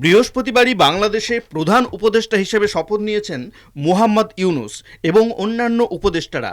বৃহস্পতিবারই বাংলাদেশে প্রধান উপদেষ্টা হিসেবে শপথ নিয়েছেন মোহাম্মদ ইউনুস এবং অন্যান্য উপদেষ্টারা।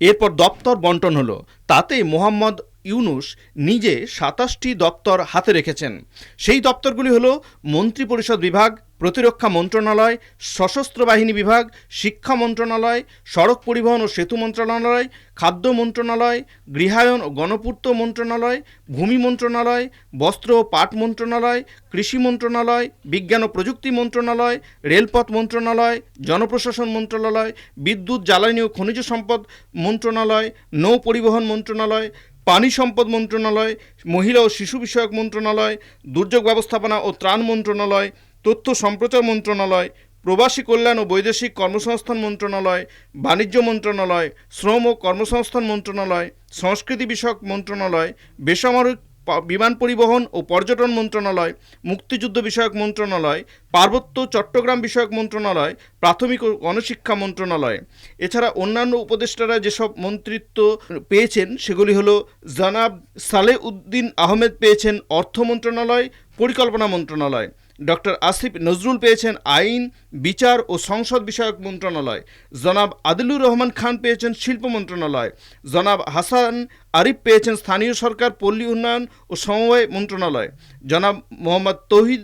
এরপর দপ্তর বন্টন হলো। তাতে মোহাম্মদ ইউনুস নিজে সাতাশটি দপ্তর হাতে রেখেছেন। সেই দপ্তরগুলি হলো মন্ত্রিপরিষদ বিভাগ, প্রতিরক্ষা মন্ত্রণালয়, সশস্ত্র বাহিনী বিভাগ, শিক্ষা মন্ত্রণালয়, সড়ক পরিবহন ও সেতু মন্ত্রণালয়, খাদ্য মন্ত্রণালয়, গৃহায়ন ও গণপূর্ত মন্ত্রণালয়, ভূমি মন্ত্রণালয়, বস্ত্র ও পাট মন্ত্রণালয়, কৃষি মন্ত্রণালয়, বিজ্ঞান ও প্রযুক্তি মন্ত্রণালয়, রেলপথ মন্ত্রণালয়, জনপ্রশাসন মন্ত্রণালয়, বিদ্যুৎ, জ্বালানি ও খনিজ সম্পদ মন্ত্রণালয়, নৌ পরিবহন মন্ত্রণালয় পানি সম্পদ মন্ত্রণালয়, মহিলা ও শিশু বিষয়ক মন্ত্রণালয়, দুর্যোগ ব্যবস্থাপনা ও ত্রাণ মন্ত্রণালয়, তথ্য সম্প্রচার মন্ত্রণালয়, প্রবাসী কল্যাণ ও বৈদেশিক কর্মসংস্থান মন্ত্রণালয়, বাণিজ্য মন্ত্রণালয়, শ্রম ও কর্মসংস্থান মন্ত্রণালয়, সংস্কৃতি বিষয়ক মন্ত্রণালয়, বেসামরিক বিমান পরিবহন ও পর্যটন মন্ত্রণালয়, মুক্তিযুদ্ধ বিষয়ক মন্ত্রণালয়, পার্বত্য চট্টগ্রাম বিষয়ক মন্ত্রণালয়, প্রাথমিক ও গণশিক্ষা মন্ত্রণালয়। এছাড়া অন্যান্য উপদেষ্টারা যেসব মন্ত্রিত্ব পেয়েছেন, সেগুলি হলো জানাব সালে উদ্দিন আহমেদ পেয়েছেন অর্থ মন্ত্রণালয়, পরিকল্পনা মন্ত্রণালয়। ডক্টর আসিফ নজরুল পেয়েছেন আইন, বিচার ও সংসদ বিষয়ক মন্ত্রণালয়। জনাব আদিলুর রহমান খান পেয়েছেন শিল্প মন্ত্রণালয়। জনাব হাসান আরিফ পেয়েছেন স্থানীয় সরকার, পল্লী উন্নয়ন ও সমবায় মন্ত্রণালয়। জনাব মোহাম্মদ তৌহিদ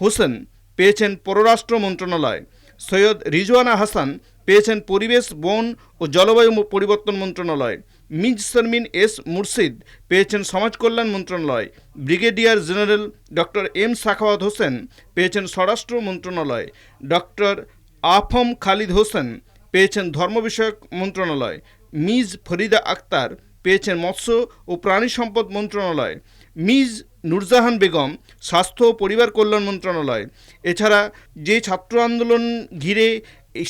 হোসেন পেয়েছেন পররাষ্ট্র মন্ত্রণালয়। সৈয়দ রিজওয়ানা হাসান পেয়েছেন পরিবেশ, বন ও জলবায়ু পরিবর্তন মন্ত্রণালয়। মিজ শর্মিন এস মুর্শিদ পেয়েছেন সমাজ কল্যাণ মন্ত্রণালয়। Brigadier general doctor M Sakhawat Hossain পেয়েছেন স্বরাষ্ট্র মন্ত্রণালয়। ডক্টর আফম খালিদ হোসেন পেয়েছেন ধর্ম বিষয়ক মন্ত্রণালয়। মিজ ফরিদা আক্তার পেয়েছেন মৎস্য ও প্রাণী সম্পদ মন্ত্রণালয়। মিজ নুরজাহান বেগম স্বাস্থ্য ও পরিবার কল্যাণ মন্ত্রণালয়। এছাড়া যে ছাত্র আন্দোলন ঘিরে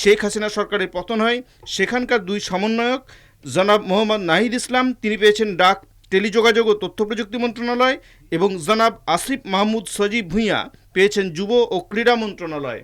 শেখ হাসিনা সরকারের পতন হয়, সেখানকার দুই সমন্বয়ক জনাব মোহাম্মদ নাহিদ ইসলাম, তিনি পেয়েছেন ডাক, টেলিযোগাযোগ ও তথ্য প্রযুক্তি মন্ত্রণালয় এবং জনাব আসিফ মাহমুদ সজীব ভূঁইয়া পেয়েছেন যুব ও ক্রীড়া মন্ত্রণালয়।